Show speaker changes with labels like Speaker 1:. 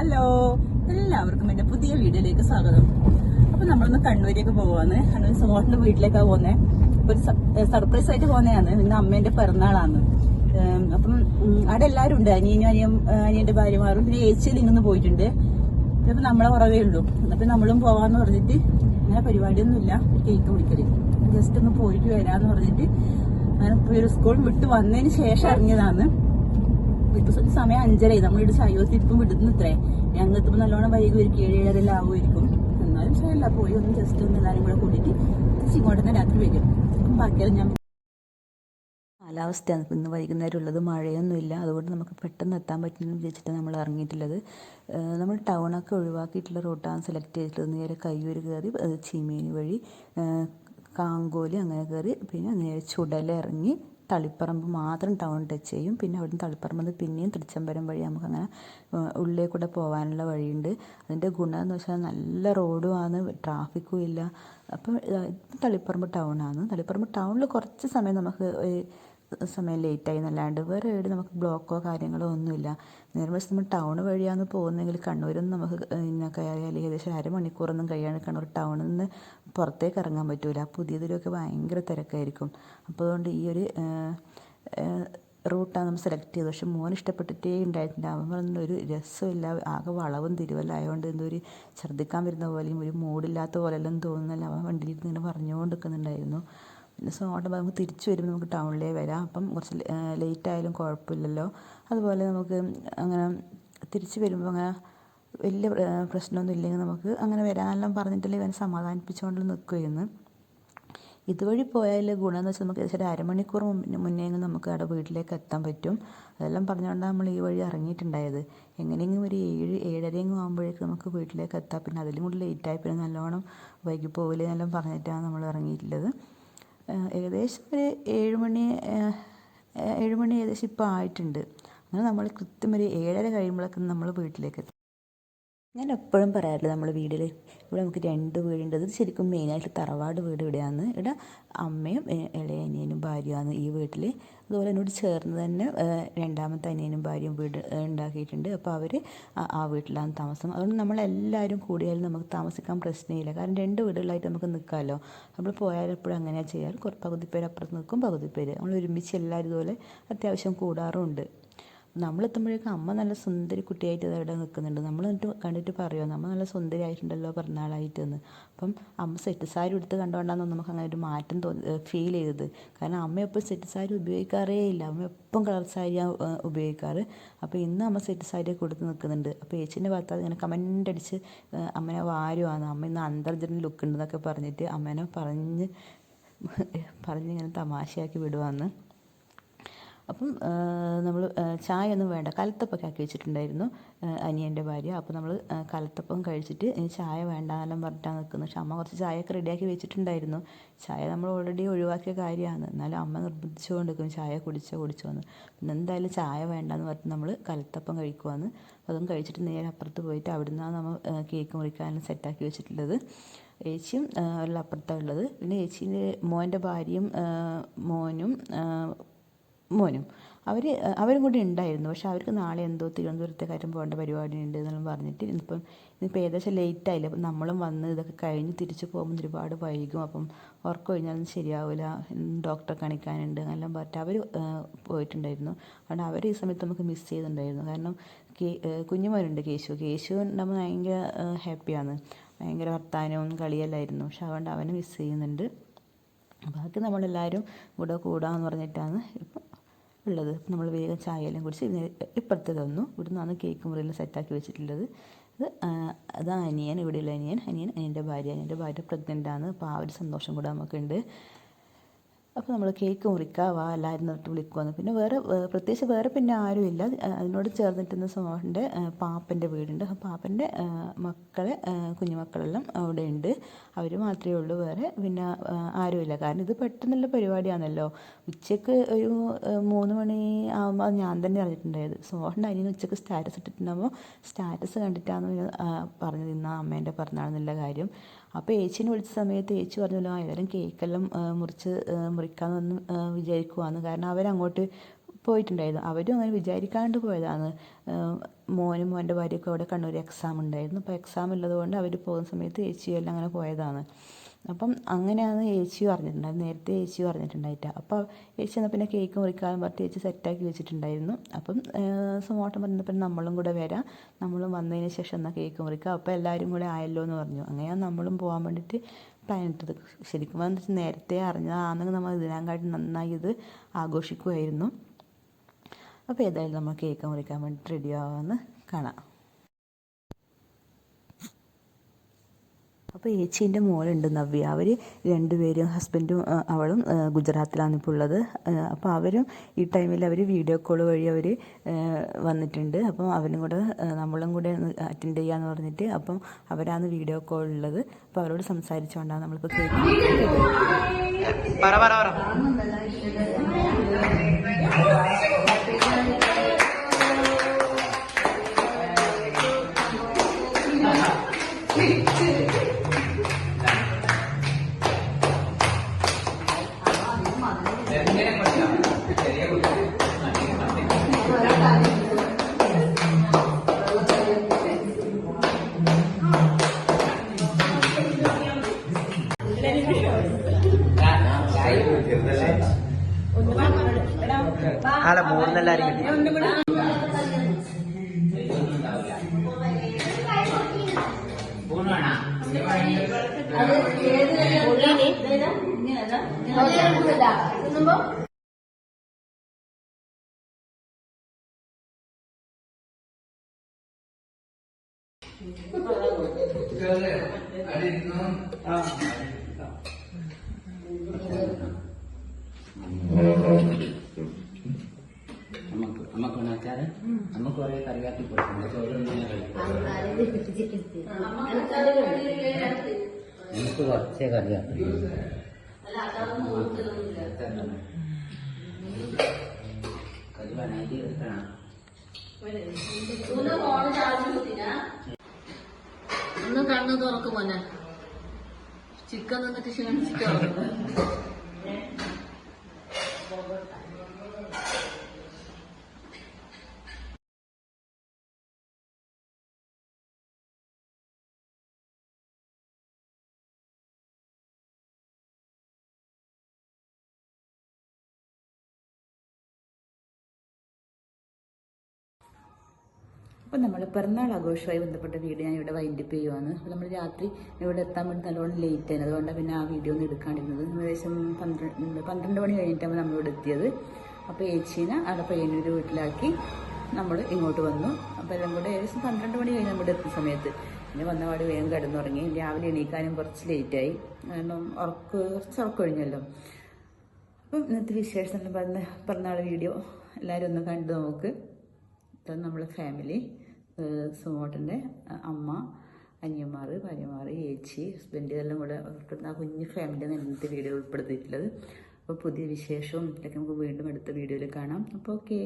Speaker 1: Hello എല്ലാവർക്കും എന്റെ പുതിയ വീഡിയോയിലേക്ക് സ്വാഗതം. അപ്പൊ നമ്മളൊന്ന് കണ്ണൂരേക്ക് പോവാന്ന് കണ്ണൂർ സുമോട്ടിന്റെ വീട്ടിലേക്കാ പോന്നെ ഒരു സർപ്രൈസ് ആയിട്ട് പോകുന്നതാണ്. ഇന്ന് അമ്മേന്റെ പിറന്നാളാണ്. അപ്പം അവിടെ എല്ലാവരും ഉണ്ട്. അനിയനും അനിയൻ അനിയന്റെ ഭാര്യമാരും. പിന്നെ ഏച്ചിയിൽ ഇങ്ങനെ പോയിട്ടുണ്ട്. ഇപ്പൊ നമ്മളെ കുറവേ ഉള്ളൂ. എന്നിട്ട് നമ്മളും പോവാന്ന് പറഞ്ഞിട്ട് അങ്ങനെ പരിപാടിയൊന്നുമില്ല. കേക്ക് കുടിക്കൽ ജസ്റ്റ് ഒന്ന് പോയിട്ട് വരാന്ന് പറഞ്ഞിട്ട് അങ്ങനെ ഒരു സ്കൂൾ വിട്ട് വന്നതിന് ശേഷം ഇറങ്ങിയതാണ്. ഇപ്പൊ സമയം അഞ്ചരയായി. നമ്മളിവിടെ ചായോത്തി ഇപ്പം വിടുന്നു ഇത്രേ ഞങ്ങൾ എത്തുമ്പോൾ നല്ലോണം വൈകി ഒരു ഏഴ് ഏഴരല്ല ആവുമായിരിക്കും. എന്നാലും ശരിയല്ല പോയി ഒന്ന് ജസ്റ്റ് ഒന്ന് എല്ലാവരും കൂടെ കൂട്ടിയിട്ട് തിരിച്ച് ഇങ്ങോട്ട് തന്നെ രാത്രി വരും ബാക്കിയെല്ലാം ഞാൻ കാലാവസ്ഥയാണ്. ഇന്ന് വൈകുന്നേരം ഉള്ളത് മഴയൊന്നുമില്ല. അതുകൊണ്ട് നമുക്ക് പെട്ടെന്ന് എത്താൻ പറ്റുമെന്ന് വിചാരിച്ചിട്ട് നമ്മൾ ഇറങ്ങിയിട്ടുള്ളത്. നമ്മൾ ടൗണൊക്കെ ഒഴിവാക്കിയിട്ടുള്ള റൂട്ടാണ് സെലക്ട് ചെയ്തിട്ടുള്ളത്. നേരെ കയ്യൂര് കയറി ചീമേനി വഴി കാങ്കോൽ അങ്ങനെ കയറി പിന്നെ നേരെ ചുടല ഇറങ്ങി തളിപ്പറമ്പ് മാത്രം ടൗൺ ടച്ച് ചെയ്യും. പിന്നെ അവിടുന്ന് തളിപ്പറമ്പ് പിന്നെയും തൃച്ചംബരം വഴി നമുക്കങ്ങനെ ഉള്ളിൽ കൂടെ പോകാനുള്ള വഴിയുണ്ട്. അതിന്റെ ഗുണം എന്ന് വെച്ചാൽ നല്ല റോഡുമാണ് ട്രാഫിക്കും ഇല്ല. അപ്പം തളിപ്പറമ്പ് ടൗണാണ് തളിപ്പറമ്പ് ടൗണിൽ കുറച്ച് സമയം നമുക്ക് സമയം ലേറ്റായി എന്നല്ലാണ്ട് വേറെ എവിടെ നമുക്ക് ബ്ലോക്കോ കാര്യങ്ങളോ ഒന്നുമില്ല. നേരെ മറിച്ച് നമ്മൾ ടൗൺ വഴിയാണ് പോകുന്നതെങ്കിൽ കണ്ണൂരിൽ നിന്ന് നമുക്ക് ഇന്ന കയറിയാൽ ഏകദേശം അരമണിക്കൂറൊന്നും കഴിയാണ്ട് കണ്ണൂർ ടൗണിൽ നിന്ന് പുറത്തേക്ക് ഇറങ്ങാൻ പറ്റില്ല പുതിയതിലൊക്കെ ഭയങ്കര തിരക്കായിരിക്കും. അപ്പോൾ അതുകൊണ്ട് ഈ ഒരു റൂട്ടാണ് നമ്മൾ സെലക്ട് ചെയ്തത്. പക്ഷെ മോൻ ഇഷ്ടപ്പെട്ടിട്ടേ ഉണ്ടായിട്ടില്ല അവൻ പറഞ്ഞ ഒരു രസമില്ല. ആകെ വളവും തിരുവല്ലായതുകൊണ്ട് എന്തോ ഒരു ഛർദ്ദിക്കാൻ വരുന്ന പോലെയും ഒരു മൂടില്ലാത്ത പോലെയെല്ലാം തോന്നുന്നില്ല അവൻ വണ്ടിയിൽ ഇങ്ങനെ പറഞ്ഞുകൊണ്ട് നിൽക്കുന്നുണ്ടായിരുന്നു പിന്നെ സോ ഓട്ടം നമുക്ക് തിരിച്ചു വരുമ്പോൾ നമുക്ക് ടൗണിലേ വരാം. അപ്പം കുറച്ച് ലേറ്റ് ആയാലും കുഴപ്പമില്ലല്ലോ. അതുപോലെ നമുക്ക് അങ്ങനെ തിരിച്ച് വരുമ്പോൾ അങ്ങനെ വലിയ പ്ര- പ്രശ്നമൊന്നും ഇല്ലെങ്കിൽ നമുക്ക് അങ്ങനെ വരാനെല്ലാം പറഞ്ഞിട്ടല്ലേ ഇവൻ സമാധാനിപ്പിച്ചുകൊണ്ട് നിൽക്കുമായിരുന്നു ഇതുവഴി പോയാൽ ഗുണമെന്ന് വെച്ചാൽ നമുക്ക് ഏകദേശം ഒരു അരമണിക്കൂർ മുന്നേ മുന്നെയെങ്കിലും നമുക്ക് അവിടെ വീട്ടിലേക്ക് എത്താൻ പറ്റും. അതെല്ലാം പറഞ്ഞുകൊണ്ടാണ് നമ്മൾ ഈ വഴി ഇറങ്ങിയിട്ടുണ്ടായത്. എങ്ങനെയെങ്കിലും ഒരു ഏഴ് ഏഴരയെങ്കിലും ആകുമ്പോഴേക്കും നമുക്ക് വീട്ടിലേക്ക് എത്താം. പിന്നെ അതിലും കൂടി ലേറ്റായി പിന്നെ നല്ലോണം വൈകി പോകില്ല എന്നെല്ലാം പറഞ്ഞിട്ടാണ് നമ്മൾ ഇറങ്ങിയിട്ടുള്ളത്. ഏകദേശം ഒരു ഏഴ് മണി ഏഴ് മണി ഏകദേശം ഇപ്പോൾ ആയിട്ടുണ്ട്. അങ്ങനെ നമ്മൾ കൃത്യം ഒരു ഏഴര കഴിയുമ്പോഴൊക്കെ നമ്മൾ വീട്ടിലേക്ക് എത്തും. ഞാൻ എപ്പോഴും പറയാറില്ല നമ്മൾ വീട്ടിൽ ഇവിടെ നമുക്ക് രണ്ട് വീടുണ്ട്. ഇത് ശരിക്കും മെയിനായിട്ട് തറവാട് വീട് ഇവിടെയാണ്. ഇവിടെ അമ്മയും എ- ഇളയ അനിയനും ഭാര്യയാണ് ഈ വീട്ടിൽ അതുപോലെ എന്നോട് ചേർന്ന് തന്നെ രണ്ടാമത്തെ അനിയനും ഭാര്യയും വീട് ഉണ്ടാക്കിയിട്ടുണ്ട്. അപ്പോൾ അവർ ആ വീട്ടിലാണ് താമസം. അതുകൊണ്ട് നമ്മളെല്ലാവരും കൂടിയാലും നമുക്ക് താമസിക്കാൻ പ്രശ്നമില്ല. കാരണം രണ്ട് വീടുകളായിട്ട് നമുക്ക് നിൽക്കാമല്ലോ നമ്മൾ പോയാൽ എപ്പോഴും അങ്ങനെയാണ് ചെയ്യാറ്. കുറേ പകുതി പേര് അപ്പുറത്ത് നിൽക്കും പകുതി പേര്. നമ്മൾ ഒരുമിച്ച് എല്ലാവരും ഇതുപോലെ അത്യാവശ്യം കൂടാറുമുണ്ട് നമ്മളെത്തുമ്പോഴേക്കും അമ്മ നല്ല സുന്ദരി കുട്ടിയായിട്ട് അവിടെ നിൽക്കുന്നുണ്ട്. നമ്മൾ എന്നിട്ട് കണ്ടിട്ട് പറയുമോ നമ്മൾ നല്ല സുന്ദരി ആയിട്ടുണ്ടല്ലോ പിറന്നാളായിട്ടെന്ന് അപ്പം അമ്മ സെറ്റ് സാരി എടുത്ത് കണ്ടുകൊണ്ടാണ് നമുക്ക് അങ്ങനെ ഒരു മാറ്റം ഫീൽ ചെയ്തത്. കാരണം അമ്മ എപ്പോൾ സെറ്റ് സാരി ഉപയോഗിക്കാറേ ഇല്ല. അമ്മ എപ്പം കളർ സാരിയാണ് ഉപയോഗിക്കാറ്? അപ്പോൾ ഇന്ന് അമ്മ സെറ്റ് സാരി കൊടുത്ത് നിൽക്കുന്നുണ്ട്. അപ്പോൾ ഏച്ചിന്റെ ഭാഗത്ത് ഇങ്ങനെ കമന്റ് അടിച്ച് അമ്മനെ വാരുവാണ് അമ്മ ഇന്ന് അന്തർജന ലുക്ക് ഉണ്ടെന്നൊക്കെ പറഞ്ഞിട്ട് അമ്മേനെ പറഞ്ഞ് പറഞ്ഞിങ്ങനെ തമാശയാക്കി വിടുവാന്ന്. അപ്പം നമ്മൾ ചായ ഒന്നും വേണ്ട. കലത്തപ്പൊക്കെ ആക്കി വെച്ചിട്ടുണ്ടായിരുന്നു അനിയന്റെ ഭാര്യ. അപ്പോൾ നമ്മൾ കലത്തപ്പം കഴിച്ചിട്ട് ചായ വേണ്ട എന്നെല്ലാം പറഞ്ഞിട്ടാണ് നിൽക്കുന്നത്. പക്ഷെ അമ്മ കുറച്ച് ചായയൊക്കെ റെഡിയാക്കി വെച്ചിട്ടുണ്ടായിരുന്നു. ചായ നമ്മൾ ഓൾറെഡി ഒഴിവാക്കിയ കാര്യമാണ്. എന്നാലും അമ്മ നിർബന്ധിച്ചുകൊണ്ട് നിൽക്കും ചായ കുടിച്ചോ കുടിച്ചോ എന്ന്. പിന്നെ എന്തായാലും ചായ വേണ്ടെന്ന് പറഞ്ഞിട്ട് നമ്മൾ കലത്തപ്പം കഴിക്കുവാന്ന്. അതും കഴിച്ചിട്ട് നേരെ അപ്പുറത്ത് പോയിട്ട് അവിടെ നിന്നാണ് നമ്മൾ കേക്ക് മുറിക്കാനും സെറ്റാക്കി വെച്ചിട്ടുള്ളത്. ഏച്ചിയും എല്ലാം അപ്പുറത്താണ് ഉള്ളത്. പിന്നെ ഏച്ചീന്റെ മോന്റെ ഭാര്യയും മോനും മോനും. അവർ അവരും കൂടി ഉണ്ടായിരുന്നു. പക്ഷെ അവർക്ക് നാളെ എന്തോ തിരുവനന്തപുരത്തെ കാര്യം പോകേണ്ട പരിപാടി ഉണ്ട് എന്നെല്ലാം പറഞ്ഞിട്ട് ഇന്നിപ്പം ഇന്നിപ്പോൾ ഏകദേശം ലേറ്റ് ആയില്ല അപ്പം നമ്മളും വന്ന് ഇതൊക്കെ കഴിഞ്ഞ് തിരിച്ച് പോകുമ്പോൾ ഒരുപാട് വൈകും. അപ്പം ഉറക്കം കഴിഞ്ഞാലും ശരിയാവില്ല ഡോക്ടറെ കാണിക്കാനുണ്ട് എന്നെല്ലാം പറഞ്ഞിട്ട് അവർ പോയിട്ടുണ്ടായിരുന്നു. അതുകൊണ്ട് അവർ ഈ സമയത്ത് നമുക്ക് മിസ് ചെയ്തിട്ടുണ്ടായിരുന്നു. കാരണം കുഞ്ഞുമോനുണ്ട് കേശു. കേശു നമ്മൾ ഭയങ്കര ഹാപ്പിയാണ് ഭയങ്കര വർത്താനവും കളിയെല്ലായിരുന്നു പക്ഷെ അതുകൊണ്ട് അവനെ മിസ് ചെയ്യുന്നുണ്ട്. ബാക്കി നമ്മളെല്ലാവരും കൂടെ കൂടാന്ന് പറഞ്ഞിട്ടാണ് ഇപ്പം ഉള്ളത്. നമ്മൾ വേഗം ചായയെല്ലാം കുടിച്ച് ഇതിന് ഇപ്പുറത്ത് തന്നു ഇവിടെ നിന്നാണ് കേക്ക് മുറിയെല്ലാം സെറ്റാക്കി വെച്ചിട്ടുള്ളത്. ഇത് ആ, അതാണ് അനിയൻ ഇവിടെയുള്ള അനിയൻ. അനിയൻ അനിയന്റെ ഭാര്യ. അനിയന്റെ ഭാര്യ പ്രഗ്നന്റ് ആണ്. അപ്പോൾ ആ ഒരു സന്തോഷം കൂടെ നമുക്കുണ്ട്. അപ്പോൾ നമ്മൾ കേക്ക് മുറിക്കുക വാ എല്ലാവരും തൊട്ട് വിളിക്കുമെന്ന് പിന്നെ വേറെ പ്രത്യേകിച്ച് വേറെ പിന്നെ ആരുമില്ല. അതിനോട് ചേർന്നിട്ടുന്ന സോഹന്റെ പാപ്പന്റെ വീടുണ്ട്. ആ പാപ്പന്റെ മക്കളെ കുഞ്ഞുമക്കളെല്ലാം അവിടെ ഉണ്ട് അവർ മാത്രമേ ഉള്ളൂ വേറെ. പിന്നെ ആരുമില്ല. കാരണം ഇത് പെട്ടെന്നുള്ള പരിപാടിയാണല്ലോ. ഉച്ചയ്ക്ക് ഒരു മൂന്ന് മണി ആകുമ്പോൾ ഞാൻ തന്നെ അറിഞ്ഞിട്ടുണ്ടായത്. സോഹന്റെ അതിന് ഉച്ചയ്ക്ക് സ്റ്റാറ്റസ് ഇട്ടിട്ടുണ്ടാകുമ്പോൾ സ്റ്റാറ്റസ് കണ്ടിട്ടാണ് പറഞ്ഞു നിന്ന അമ്മേന്റെ പറഞ്ഞാണെന്നുള്ള കാര്യം. അപ്പോൾ ഏച്ചിനെ വിളിച്ച സമയത്ത് ഏച്ചി പറഞ്ഞല്ലോ ഏതായാലും കേക്കെല്ലാം മുറിച്ച് ആ, മുറിക്കാമെന്ന് ആ, വിചാരിക്കുവാന്ന്. കാരണം അവരങ്ങോട്ട് പോയിട്ടുണ്ടായിരുന്നു. അവരും അങ്ങനെ വിചാരിക്കാണ്ട് പോയതാണ്. മോനും മോന്റെ ഭാര്യയൊക്കെ അവിടെ കണ്ണൂർ എക്സാം ഉണ്ടായിരുന്നു. അപ്പോൾ എക്സാം ഉള്ളതുകൊണ്ട് അവർ പോകുന്ന സമയത്ത് ചേച്ചിയും എല്ലാം അങ്ങനെ പോയതാണ്. അപ്പം അങ്ങനെയാണ് ഏച്ചി പറഞ്ഞിട്ടുണ്ടായിരുന്നു നേരത്തെ ഏച്ചി പറഞ്ഞിട്ടുണ്ടായിട്ട. അപ്പോൾ ഏച്ചി എന്നാൽ പിന്നെ കേക്ക് മുറിക്കാൻ പറഞ്ഞിട്ട് ഏച്ചി സെറ്റാക്കി വെച്ചിട്ടുണ്ടായിരുന്നു. അപ്പം സുമോട്ടം പറഞ്ഞപ്പോൾ നമ്മളും കൂടെ വരാം. നമ്മളും വന്നതിന് ശേഷം എന്നാൽ കേക്ക് മുറിക്കാം. അപ്പോൾ എല്ലാവരും കൂടെ ആയല്ലോ എന്ന് പറഞ്ഞു. അങ്ങനെയാണ് നമ്മളും പോകാൻ വേണ്ടിയിട്ട് പ്ലാൻ ഇട്ടത്. ശരിക്കും പറഞ്ഞാൽ നേരത്തെ അറിഞ്ഞതാണെങ്കിൽ നമ്മൾ ഇതിനെക്കാട്ടി നന്നായി ഇത് ആഘോഷിക്കുമായിരുന്നു അപ്പോൾ ഏതായാലും നമ്മൾ കേക്ക് മുറിക്കാൻ വേണ്ടിയിട്ട് റെഡി ആവാമെന്ന് കാണാം. അപ്പോൾ ഏച്ചീന്റെ മോളുണ്ട് നവ്യ. അവർ രണ്ടുപേരും ഹസ്ബൻഡും അവളും ഗുജറാത്തിലാണ് ഇപ്പോൾ ഉള്ളത്. അപ്പോൾ അവരും ഈ ടൈമിൽ അവർ വീഡിയോ കോൾ വഴി അവർ വന്നിട്ടുണ്ട്. അപ്പം അവരും കൂടെ നമ്മളും കൂടെ അറ്റൻഡ് ചെയ്യാന്ന് പറഞ്ഞിട്ട് അപ്പം അവരാണ് വീഡിയോ കോൾ ഉള്ളത് അപ്പോൾ അവരോട് സംസാരിച്ചുകൊണ്ടാണ് നമ്മളിപ്പോൾ കേക്ക്
Speaker 2: അല്ല മൂന്നെല്ലാരും കിട്ടി
Speaker 3: നമുക്ക് കുറെ കറിയാക്കി കൊടുക്കും. ചോറൊന്നും എനിക്ക് കുറച്ചേ കറിയാക്കി കറി വനായിട്ട് എടുക്കണം.
Speaker 4: ഒന്ന് കണ്ണു തുറക്കും മോനെ. ചിക്കൻ നിന്നിട്ട് ക്ഷീണിച്ചിട്ടോ
Speaker 1: അപ്പോൾ നമ്മൾ പിറന്നാൾ ആഘോഷമായി ബന്ധപ്പെട്ട വീഡിയോ ഞാൻ ഇവിടെ വൈൻഡപ്പ് ചെയ്യുവാണ്. അപ്പോൾ നമ്മൾ രാത്രി ഇവിടെ എത്താൻ വേണ്ടി നല്ലോണം ലേറ്റ് ആയിരുന്നു. അതുകൊണ്ട് പിന്നെ ആ വീഡിയോ ഒന്നും എടുക്കാണ്ടിരുന്നത്. ഏകദേശം പന്ത്രണ്ട് പന്ത്രണ്ട് മണി കഴിഞ്ഞിട്ടാണ് നമ്മളിവിടെ എത്തിയത്. അപ്പോൾ ഏച്ചീനെ അവിടെ പയ്യന്നൂർ വീട്ടിലാക്കി നമ്മൾ ഇങ്ങോട്ട് വന്നു. അപ്പോൾ എല്ലാം കൂടെ ഏകദേശം പന്ത്രണ്ട് മണി കഴിഞ്ഞ് നമ്മുടെ എത്തുന്ന സമയത്ത് പിന്നെ വന്നപാട് വേഗം കിടന്നുറങ്ങി. രാവിലെ എണീക്കാനും കുറച്ച് ലേറ്റായി കാരണം ഉറക്ക് കുറച്ച് ഉറക്കൊഴിഞ്ഞല്ലോ അപ്പം ഇന്നത്തെ വിശേഷം പറഞ്ഞ പിറന്നാൾ വീഡിയോ എല്ലാവരും ഒന്ന് കണ്ടു നോക്ക്. ഇതാണ് നമ്മൾ ഫാമിലി സുമോട്ടന്റെ അമ്മ അനിയന്മാർ ഭാര്യമാർ ഏച്ചി ഹസ്ബൻഡ് എല്ലാം കൂടെ ഉൾപ്പെടുന്ന ആ കുഞ്ഞു ഫാമിലിയാണ് ഇന്നത്തെ വീഡിയോ ഉൾപ്പെടുത്തിയിട്ടുള്ളത്. അപ്പോൾ പുതിയ വിശേഷവും ഇതൊക്കെ നമുക്ക് വീണ്ടും അടുത്ത വീഡിയോയിൽ കാണാം. അപ്പോൾ ഓക്കെ